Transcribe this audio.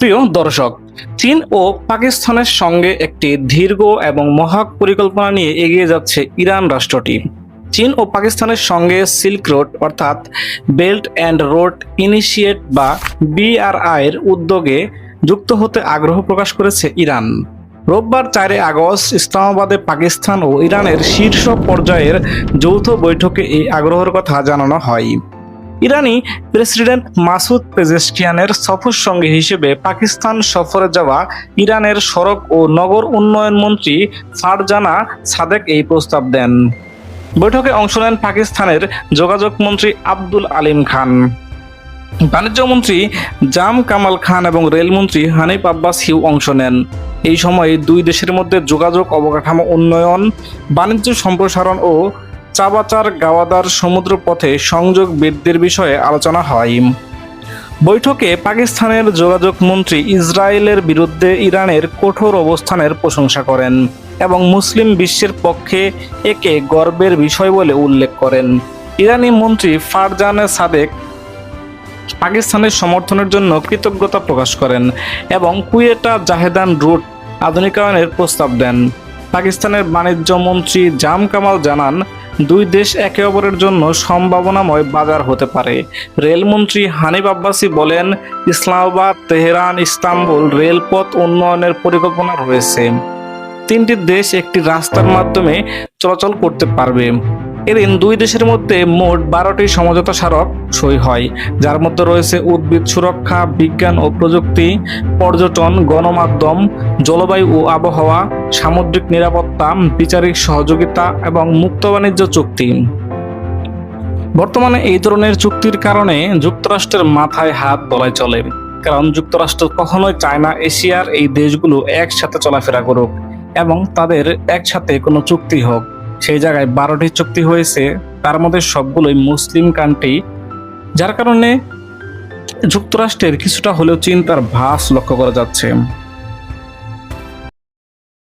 প্রিয় দর্শক, চীন ও পাকিস্তানের সঙ্গে একটি দীর্ঘ এবং মহৎ পরিকল্পনা নিয়ে এগিয়ে যাচ্ছে ইরান রাষ্ট্রটি। চীন ও পাকিস্তানের সঙ্গে সিল্ক রোড অর্থাৎ বেল্ট অ্যান্ড রোড ইনিশিয়েট বা বিআরআই এর উদ্যোগে যুক্ত হতে আগ্রহ প্রকাশ করেছে ইরান। রোববার চারে আগস্ট ইসলামাবাদে পাকিস্তান ও ইরানের শীর্ষ পর্যায়ের যৌথ বৈঠকে এই আগ্রহের কথা জানানো হয়। ইরানি প্রেসিডেন্ট মাসুদ পেজেস্টিয়ানের সফর সঙ্গী হিসেবে পাকিস্তান সফরে যাওয়া ইরানের সড়ক ও নগর উন্নয়ন মন্ত্রী ফারজানা সাদেক এই প্রস্তাব দেন। বৈঠকে অংশ নেন পাকিস্তানের যোগাযোগ মন্ত্রী আব্দুল আলিম খান। বাণিজ্য মন্ত্রী জাম কামাল খান এবং রেলমন্ত্রী হানিফ আব্বাস হিউ অংশ নেন। এই সময় দুই দেশের মধ্যে যোগাযোগ অবকাঠামো উন্নয়ন, বাণিজ্য সম্প্রসারণ ও চাবাচার গাওয়াদার সমুদ্র পথে সংযোগ বৃদ্ধির বিষয়ে আলোচনা হয়। বৈঠকে পাকিস্তানের যোগাযোগ মন্ত্রী ইসরায়েলের বিরুদ্ধে ইরানের কঠোর অবস্থানের প্রশংসা করেন এবং মুসলিম বিশ্বের পক্ষে একে গর্বের বিষয় বলে উল্লেখ করেন। ইরানি মন্ত্রী ফারজানে সাদেক পাকিস্তানের সমর্থনের জন্য কৃতজ্ঞতা প্রকাশ করেন এবং কুয়েটা জাহেদান রুট আধুনিকায়নের প্রস্তাব দেন। পাকিস্তানের বাণিজ্য মন্ত্রী জাম কামাল জানান দুই দেশ একে অপরের জন্য সম্ভাবনাময় বাজার হতে পারে। রেলমন্ত্রী হানিফ আব্বাসি বলেন, ইসলামাবাদ, তেহরান, ইস্তাম্বুল রেলপথ উন্নয়নের পরিকল্পনা রয়েছে। তিনটি দেশ একটি রাস্তার মাধ্যমে চলাচল করতে পারবে। এদিন দুই দেশের মধ্যে মোট বারোটি সমঝোতা স্মারক সই হয়, যার মধ্যে রয়েছে উদ্ভিদ সুরক্ষা, বিজ্ঞান ও প্রযুক্তি, পর্যটন, গণমাধ্যম, জলবায়ু ও আবহাওয়া সামুদ্রিক নিরাপত্তা, বিচারিক সহযোগিতা এবং মুক্ত বাণিজ্য চুক্তি। বর্তমানে এই ধরনের চুক্তির কারণে যুক্তরাষ্ট্রের মাথায় হাত দলায় চলে, কারণ যুক্তরাষ্ট্র কখনোই চায় না এশিয়ার এই দেশগুলো একসাথে চলাফেরা করুক এবং তাদের একসাথে কোনো চুক্তি হোক। সেই জায়গায় বারোটি চুক্তি হয়েছে, তার মধ্যে সবগুলোই মুসলিম কান্ট্রি, যার কারণে যুক্তরাষ্ট্রের কিছুটা হলেও চিন্তার ভাস লক্ষ্য করা যাচ্ছে।